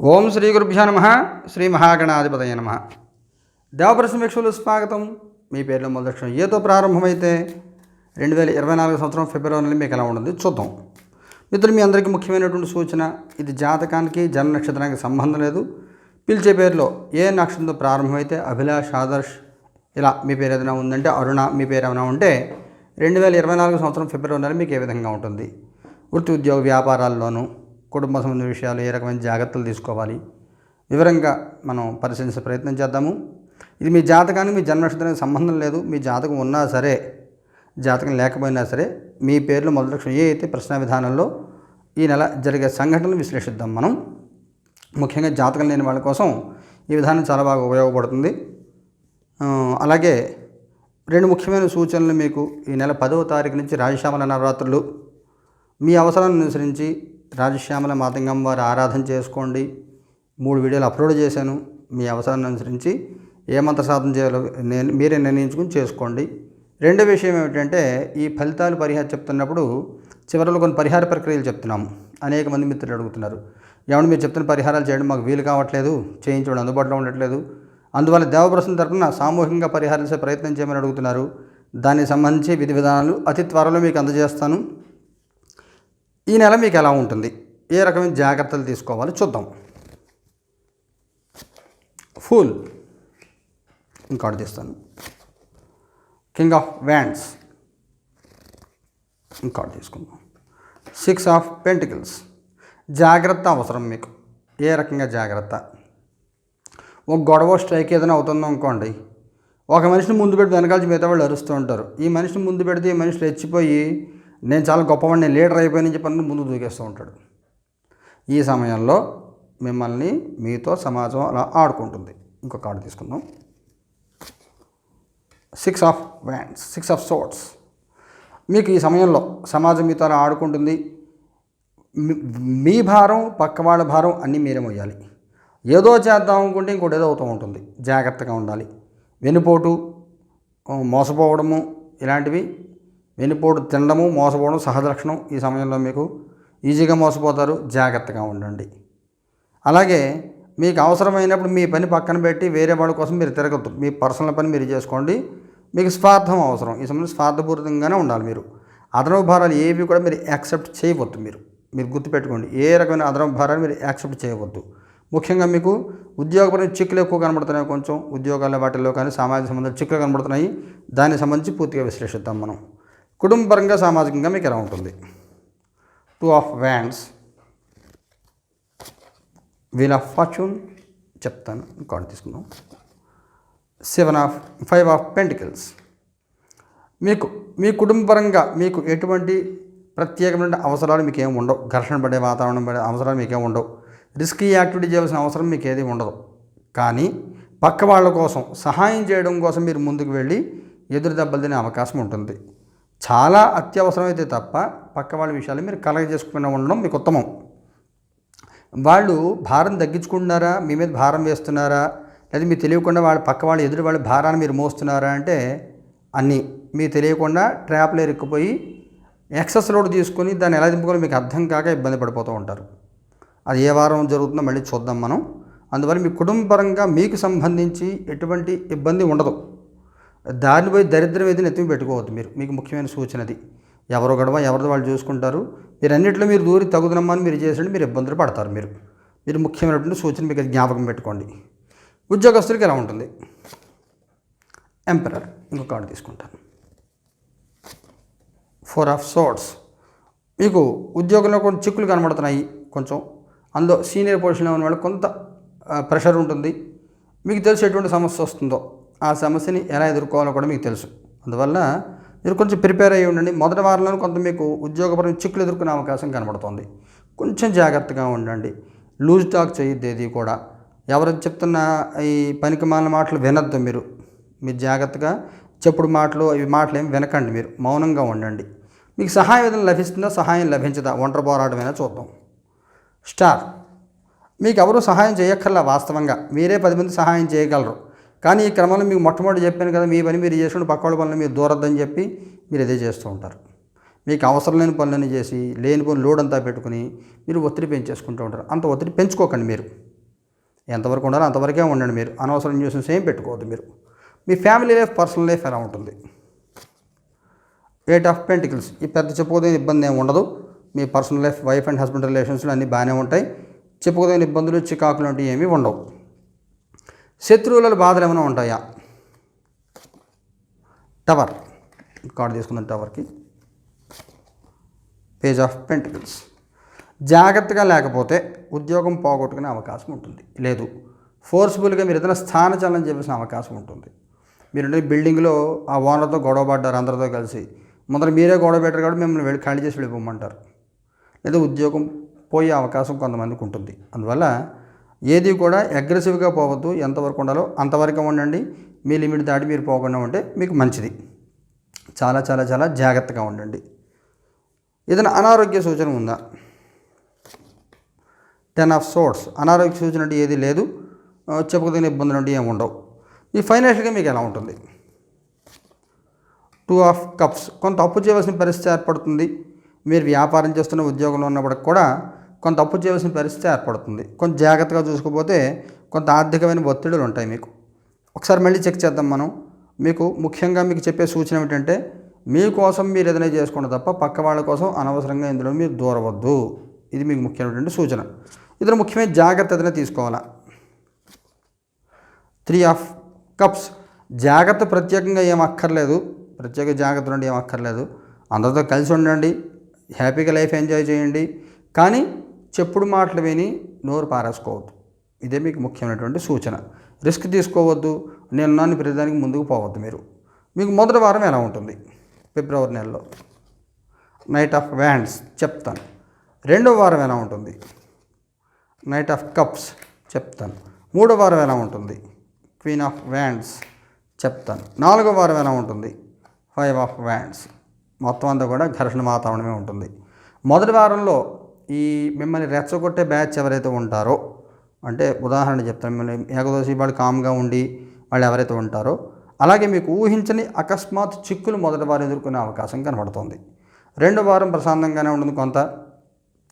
ఓం శ్రీ గురుభ్యో నమ. శ్రీ మహాగణాధిపతయ నమ. దేవప్రసమీక్షలు స్వాగతం. మీ పేర్లో మొదటి ఏతో ప్రారంభమైతే రెండు వేల ఇరవై నాలుగు సంవత్సరం ఫిబ్రవరి నెల మీకు ఎలా ఉంటుంది చూద్దాం. మిత్రులు మీ అందరికీ ముఖ్యమైనటువంటి సూచన ఇది జాతకానికి జన్మ నక్షత్రానికి సంబంధం లేదు. పిలిచే పేరులో ఏ నక్షత్రంతో ప్రారంభమైతే అభిలాష్ ఆదర్శ్ ఇలా మీ పేరు ఏదైనా ఉందంటే అరుణ మీ పేరు ఏమైనా ఉంటే రెండు వేల ఇరవై నాలుగు సంవత్సరం ఫిబ్రవరి నెల మీకు ఏ విధంగా ఉంటుంది? వృత్తి ఉద్యోగ వ్యాపారాల్లోనూ కుటుంబ సంబంధించిన విషయాలు ఏ రకమైన జాగ్రత్తలు తీసుకోవాలి? వివరంగా మనం పరిశీలించే ప్రయత్నం చేద్దాము. ఇది మీ జాతకానికి మీ జన్మనక్షత్రానికి సంబంధం లేదు. మీ జాతకం ఉన్నా సరే జాతకం లేకపోయినా సరే మీ పేర్లు మొదటి లక్షణం ఏ అయితే ప్రశ్న విధానంలో ఈ నెల జరిగే సంఘటనలు విశ్లేషిద్దాం మనం. ముఖ్యంగా జాతకం లేని వాళ్ళ కోసం ఈ విధానం చాలా బాగా ఉపయోగపడుతుంది. అలాగే రెండు ముఖ్యమైన సూచనలు మీకు ఈ నెల పదవ తారీఖు నుంచి రాజశ్యామల నవరాత్రులు మీ అవసరాన్ని అనుసరించి రాజశ్యామల మాతంగం వారి ఆరాధన చేసుకోండి. మూడు వీడియోలు అప్లోడ్ చేశాను. మీ అవసరాన్ని అనుసరించి ఏ మంత్ర సాధన చేయాలో నేను మీరే నిర్ణయించుకుని చేసుకోండి. రెండో విషయం ఏమిటంటే ఈ ఫలితాలు పరిహారం చెప్తున్నప్పుడు చివరిలో కొన్ని పరిహార ప్రక్రియలు చెప్తున్నాము. అనేక మంది మిత్రులు అడుగుతున్నారు. ఏమన్నా మీరు చెప్తున్న పరిహారాలు చేయడం మాకు వీలు కావట్లేదు చేయించడం అందుబాటులో ఉండట్లేదు. అందువల్ల దేవప్రసం తరపున సామూహికంగా పరిహరించే ప్రయత్నం చేయమని అడుగుతున్నారు. దానికి సంబంధించి విధి విధానాలు అతి త్వరలో మీకు అందజేస్తాను. ఈ నెల మీకు ఎలా ఉంటుంది? ఏ రకమైన జాగ్రత్తలు తీసుకోవాలో? చూద్దాం. ఫుల్ ఇంకోటి తీస్తాను. కింగ్ ఆఫ్ వ్యాండ్స్ ఇంకోటి తీసుకుందాం. సిక్స్ ఆఫ్ పెంటికల్స్ జాగ్రత్త అవసరం మీకు. ఏ రకంగా జాగ్రత్త? ఒక గొడవ స్ట్రైక్ ఏదైనా అవుతుందో అనుకోండి. ఒక మనిషిని ముందు పెడితే వెనకాల మిగతా వాళ్ళు అరుస్తూ ఉంటారు. ఈ మనిషిని ముందు పెడితే ఈ మనిషి రెచ్చిపోయి నేను చాలా గొప్పవాడిని నేను లీడర్ అయిపోయానని చెప్పి ముందు దూకేస్తూ ఉంటాడు. ఈ సమయంలో మిమ్మల్ని మీతో సమాజం అలా ఆడుకుంటుంది. ఇంకొక కార్డు తీసుకుందాం. Six of wands six of swords మీకు ఈ సమయంలో సమాజం మీతో అలా ఆడుకుంటుంది. మీ- భారం పక్క వాళ్ళ భారం అన్నీ మీరే మొయ్యాలి. ఏదో చేద్దాం అనుకుంటే ఇంకోటి ఏదో అవుతూ ఉంటుంది. జాగ్రత్తగా ఉండాలి. వెనుపోటు మోసపోవడము ఇలాంటివి వెనుపోటు తినడము మోసపోవడం సహజ లక్షణం ఈ సమయంలో మీకు ఈజీగా మోసపోతారు. జాగ్రత్తగా ఉండండి. అలాగే మీకు అవసరమైనప్పుడు మీ పని పక్కన పెట్టి వేరే వాళ్ళ కోసం మీరు తిరగద్దు. మీ పర్సనల్ పని మీరు చేసుకోండి. మీకు స్వార్థం అవసరం. ఈ సమయంలో స్వార్థపూరితంగానే ఉండాలి మీరు. అదనపు భారాలు ఏవి కూడా మీరు యాక్సెప్ట్ చేయవద్దు మీరు. మీరు గుర్తుపెట్టుకోండి. ఏ రకమైన అదనపు భారాలు మీరు యాక్సెప్ట్ చేయవద్దు. ముఖ్యంగా మీకు ఉద్యోగపరమైన చిక్కులు ఎక్కువ కనబడుతున్నాయి కొంచెం. ఉద్యోగాల వాటిల్లో కానీ సామాజిక సంబంధాలు చిక్కులు కనబడుతున్నాయి. దానికి సంబంధించి పూర్తిగా విశ్లేషిద్దాం మనం. కుటుంబపరంగా సామాజికంగా మీకు ఎలా ఉంటుంది? Two of wands wheel of fortune చెప్తాను కార్డు తీసుకుందాం. Seven of five of pentacles మీకు మీ కుటుంబపరంగా మీకు ఎటువంటి ప్రత్యేకమైన అవసరాలు మీకు ఏమి ఉండవు. ఘర్షణ పడే వాతావరణం పడే అవసరాలు మీకు ఉండవు. రిస్కీ యాక్టివిటీ చేయాల్సిన అవసరం మీకు ఏది ఉండదు. కానీ పక్క వాళ్ళ కోసం సహాయం చేయడం కోసం మీరు ముందుకు వెళ్ళి ఎదురు దెబ్బలు తినే అవకాశం ఉంటుంది. చాలా అత్యవసరమైతే తప్ప పక్క వాళ్ళ విషయాలు మీరు కలగ చేసుకుని ఉండడం మీకు ఉత్తమం. వాళ్ళు భారం తగ్గించుకుంటున్నారా? మీ మీద భారం వేస్తున్నారా? లేదా మీకు తెలియకుండా వాళ్ళ పక్క వాళ్ళ ఎదురు వాళ్ళ భారాన్ని మీరు మోస్తున్నారా అంటే అన్నీ. మీకు తెలియకుండా ట్రాప్లో ఇరుక్కుపోయి ఎక్సెస్ లోడ్ తీసుకొని దాన్ని ఎలా దింపుకోవాలో మీకు అర్థం కాక ఇబ్బంది పడిపోతూ ఉంటారు. అది ఏ వారం జరుగుతుందో మళ్ళీ చూద్దాం మనం. అందువల్ల మీ కుటుంబపరంగా మీకు సంబంధించి ఎటువంటి ఇబ్బంది ఉండదు. దానిపై పోయి దరిద్రం ఏది పెట్టుకోవద్దు మీరు. మీకు ముఖ్యమైన సూచనది. ఎవరో గడవ ఎవరిది వాళ్ళు చూసుకుంటారు. మీరు అన్నింటిలో మీరు దూరి తగుదనమ్మని మీరు చేసండి మీరు ఇబ్బందులు పడతారు మీరు. మీరు ముఖ్యమైనటువంటి సూచన మీకు జ్ఞాపకం పెట్టుకోండి. ఉద్యోగస్తులకి ఎలా ఉంటుంది? ఎంపరర్ ఇంకొక కార్డు తీసుకుంటాను. ఫోర్ ఆఫ్ సోర్ట్స్ మీకు ఉద్యోగంలో కొన్ని చిక్కులు కనబడుతున్నాయి కొంచెం. అందులో సీనియర్ పొజిషన్లో ఉన్న వాళ్ళకి కొంత ప్రెషర్ ఉంటుంది. మీకు తెలిసి ఎటువంటి సమస్య వస్తుందో? ఆ సమస్యని ఎలా ఎదుర్కోవాలో కూడా మీకు తెలుసు. అందువల్ల మీరు కొంచెం ప్రిపేర్ అయ్యి ఉండండి. మొదటి వారంలో కొంత మీకు ఉద్యోగపరమైన చిక్కులు ఎదుర్కొనే అవకాశం కనబడుతుంది. కొంచెం జాగ్రత్తగా ఉండండి. లూజ్ టాక్ చేయొద్దు ఏది కూడా. ఎవరు చెప్తున్న ఈ పనికి మాలిన మాటలు వినొద్దు మీరు. మీరు జాగ్రత్తగా చెప్పుడు మాటలు ఇవి మాటలు ఏమి వినకండి మీరు. మౌనంగా ఉండండి. మీకు సహాయం ఏదైనా లభిస్తుందా? సహాయం లభించదా? ఒంటరి పోరాటమైనా చూద్దాం. స్టార్. మీకు ఎవరు సహాయం చేయక్కర్లా వాస్తవంగా. మీరే పది మంది సహాయం చేయగలరు. కానీ ఈ క్రమంలో మీకు మొట్టమొదటి చెప్పాను కదా మీ పని మీరు చేసుకుని పక్క వాళ్ళ పనులు మీరు దూరద్దని చెప్పి మీరు ఇదే చేస్తూ ఉంటారు. మీకు అవసరం లేని పనులన్నీ చేసి లేని పనులు లోడ్ అంతా పెట్టుకుని మీరు ఒత్తిడి పెంచేసుకుంటూ ఉంటారు. అంత ఒత్తిడి పెంచుకోకండి మీరు. ఎంతవరకు ఉండాలో అంతవరకే ఉండండి మీరు. అనవసరం న్యూసెన్స్ ఏం పెట్టుకోవద్దు మీరు. మీ ఫ్యామిలీ లైఫ్ పర్సనల్ లైఫ్ ఎలా ఉంటుంది? Eight of pentacles. ఈ పెద్ద చెప్పుకోదగిన ఇబ్బంది ఏమి ఉండదు. మీ personal life wife and husband రిలేషన్స్లో అన్నీ బాగానే ఉంటాయి. చెప్పుకోదగిన ఇబ్బందులు చికాకులు అంటే ఏమీ ఉండవు. శత్రువుల బాధలు ఏమైనా ఉంటాయా? టవర్ కార్డు తీసుకుందాం టవర్కి పేజ్ ఆఫ్ పెంటికల్స్ జాగ్రత్తగా లేకపోతే ఉద్యోగం పోగొట్టుకునే అవకాశం ఉంటుంది. లేదు. ఫోర్స్ఫుల్గా మీరు ఏదైనా స్థానచలనం చేయాల్సిన అవకాశం ఉంటుంది. మీరు బిల్డింగ్లో ఆ ఓనర్తో గొడవ పడ్డారు అందరితో కలిసి. ముందర మీరే గొడవ పెట్టారు కాబట్టి మిమ్మల్ని వెళ్ళి ఖాళీ చేసి వెళ్ళిపోమంటారు. లేదా ఉద్యోగం పోయే అవకాశం కొంతమందికి ఉంటుంది. అందువల్ల ఏది కూడా అగ్రెసివ్గా పోవద్దు. ఎంతవరకు ఉండాలో అంతవరకు ఉండండి. మీ లిమిట్ దాటి మీరు పోకుండా ఉంటే మీకు మంచిది. చాలా చాలా చాలా జాగ్రత్తగా ఉండండి. ఏదైనా అనారోగ్య సూచన ఉందా? టెన్ ఆఫ్ సోర్స్ అనారోగ్య సూచన అంటే ఏది లేదు. ఆ, చెప్పుకోదగిన ఇబ్బందులు అంటే ఏమి ఉండవు. ఈ ఫైనాన్షియల్గా మీకు ఎలా ఉంటుంది? టూ ఆఫ్ కప్స్ కొంత అప్పు చేయవలసిన పరిస్థితి ఏర్పడుతుంది. మీరు వ్యాపారం చేస్తున్న ఉద్యోగంలో ఉన్నప్పటికి కూడా కొంత అప్పు చేయవలసిన పరిస్థితి ఏర్పడుతుంది. కొంత జాగ్రత్తగా చూసుకోకపోతే కొంత ఆర్థికమైన ఒత్తిడులు ఉంటాయి మీకు. ఒకసారి మళ్ళీ చెక్ చేద్దాం మనం. మీకు ముఖ్యంగా మీకు చెప్పే సూచన ఏమిటంటే మీకోసం మీరు ఏదైనా చేసుకోండి తప్ప పక్క వాళ్ళ కోసం అనవసరంగా ఇందులో మీరు దూరవద్దు. ఇది మీకు ముఖ్యమైనటువంటి సూచన. ఇందులో ముఖ్యమైన జాగ్రత్త ఏదైనా తీసుకోవాలా? Three of cups. జాగ్రత్త ప్రత్యేకంగా ఏం అక్కర్లేదు. ప్రత్యేక జాగ్రత్త నుండి ఏం అక్కర్లేదు. అందరితో కలిసి ఉండండి. హ్యాపీగా లైఫ్ ఎంజాయ్ చేయండి. కానీ చెప్పుడు మాటలు విని నోరు పారేసుకోవద్దు. ఇదే మీకు ముఖ్యమైనటువంటి సూచన. రిస్క్ తీసుకోవద్దు. నేను నాన్న ప్రతిదానికి ముందుకు పోవద్దు మీరు. మీకు మొదటి వారం ఎలా ఉంటుంది? ఫిబ్రవరి నెలలో. నైట్ ఆఫ్ వ్యాండ్స్ చెప్తాను. రెండో వారం ఎలా ఉంటుంది? నైట్ ఆఫ్ కప్స్ చెప్తాను. మూడో వారం ఎలా ఉంటుంది? క్వీన్ ఆఫ్ వ్యాండ్స్ చెప్తాను. నాలుగో వారం ఎలా ఉంటుంది? Five of wands. మొత్తం అంతా కూడా ఘర్షణ వాతావరణమే ఉంటుంది. మొదటి వారంలో ఈ మిమ్మల్ని రెచ్చగొట్టే బ్యాచ్ ఎవరైతే ఉంటారో అంటే ఉదాహరణ చెప్తాను మిమ్మల్ని ఏకదోషి వాళ్ళు కామ్గా ఉండి వాళ్ళు ఎవరైతే ఉంటారో అలాగే మీకు ఊహించని అకస్మాత్ చిక్కులు మొదటి వారు ఎదుర్కొనే అవకాశం కనబడుతుంది. రెండో వారం ప్రశాంతంగానే ఉంటుంది కొంత.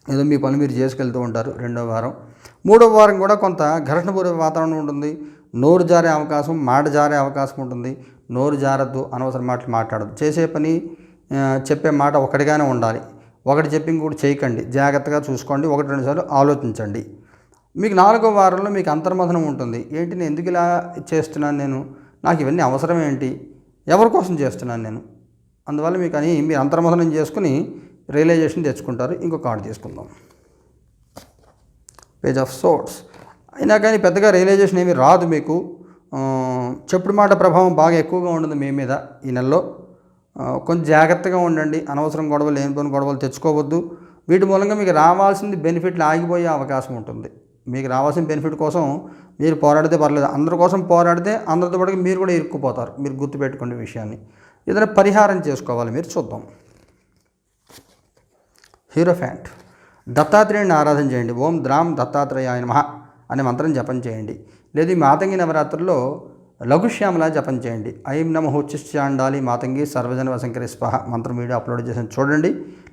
ఏదో మీ పని మీరు చేసుకెళ్తూ ఉంటారు రెండో వారం. మూడో వారం కూడా కొంత ఘర్షణపూర్వ వాతావరణం ఉంటుంది. నోరు జారే అవకాశం మాట జారే అవకాశం ఉంటుంది. నోరు జారద్దు అనవసరం మాటలు మాట్లాడద్దు. చేసే పని చెప్పే మాట ఒకటిగానే ఉండాలి. ఒకటి చెప్పి ఇంకోటి చేయకండి. జాగ్రత్తగా చూసుకోండి. ఒకటి రెండు సార్లు ఆలోచించండి. మీకు నాలుగో వారంలో మీకు అంతర్మథనం ఉంటుంది. ఏంటి నేను ఎందుకు ఇలా చేస్తున్నాను నేను? నాకు ఇవన్నీ అవసరం ఏంటి? ఎవరి కోసం చేస్తున్నాను నేను? అందువల్ల మీకు అని మీరు అంతర్మథనం చేసుకుని రియలైజేషన్ తెచ్చుకుంటారు. ఇంకో కార్డు తీసుకుందాం. పేజ్ ఆఫ్ సోట్స్ అయినా కానీ పెద్దగా రియలైజేషన్ ఏమీ రాదు మీకు. చెప్పుడు మాట ప్రభావం బాగా ఎక్కువగా ఉంటుంది మీ మీద ఈ నెలలో. కొంచెం జాగ్రత్తగా ఉండండి. అనవసరం గొడవలు లేనిపోయిన గొడవలు తెచ్చుకోవద్దు. వీటి మూలంగా మీకు రావాల్సింది బెనిఫిట్లు ఆగిపోయే అవకాశం ఉంటుంది. మీకు రావాల్సిన బెనిఫిట్ కోసం మీరు పోరాడితే పర్లేదు. అందరి కోసం పోరాడితే అందరితో పాటు మీరు కూడా ఇరుక్కుపోతారు. మీరు గుర్తుపెట్టుకునే విషయాన్ని. ఏదైనా పరిహారం చేసుకోవాలి. మీరు చూద్దాం. హీరో ఫ్యాంట్ దత్తాత్రేయుని ఆరాధన చేయండి. ఓం ద్రాం ఆయన మహా అనే మంత్రం జపం చేయండి. లేదు ఈ మాతంగి నవరాత్రుల్లో లఘుశ్యామల జపం చేయండి. ఐం నమ హోచిష్యాండాలి మాతంగి సర్వజన వసంకరి స్పహ మంత్రం వీడియో అప్లోడ్ చేసి చూడండి.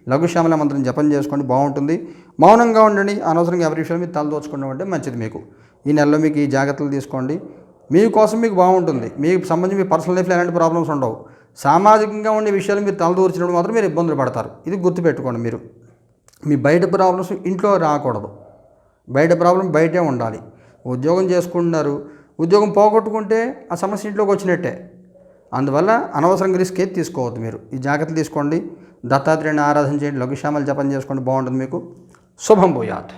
లఘుశ్యామల మంత్రం జపం చేసుకోండి బాగుంటుంది. మౌనంగా ఉండండి అనవసరంగా ఎవరి విషయంలో మీరు తలదోచుకుంటూ ఉంటే మంచిది మీకు. ఈ నెలలో మీకు ఈ జాగ్రత్తలు తీసుకోండి. మీకోసం మీకు బాగుంటుంది. మీకు సంబంధించి మీ పర్సనల్ లైఫ్లో ఎలాంటి ప్రాబ్లమ్స్ ఉండవు. సామాజికంగా ఉండే విషయాలు మీరు తలదూర్చినప్పుడు మాత్రం మీరు ఇబ్బందులు పడతారు. ఇది గుర్తుపెట్టుకోండి మీరు. మీ బయట ప్రాబ్లమ్స్ ఇంట్లో రాకూడదు. బయట ప్రాబ్లం బయటే ఉండాలి. ఉద్యోగం చేసుకుంటున్నారు. ఉద్యోగం పోగొట్టుకుంటే ఆ సమస్య ఇంట్లోకి వచ్చినట్టే. అందువల్ల అనవసరంగా రిస్క్ ఏది తీసుకోవద్దు మీరు. ఈ జాగ్రత్తలు తీసుకోండి. దత్తాత్రేయుని ఆరాధన చేయండి. లఘుశ్యామలు జపం చేసుకోండి. బాగుంటుంది మీకు. శుభం భూయాత్.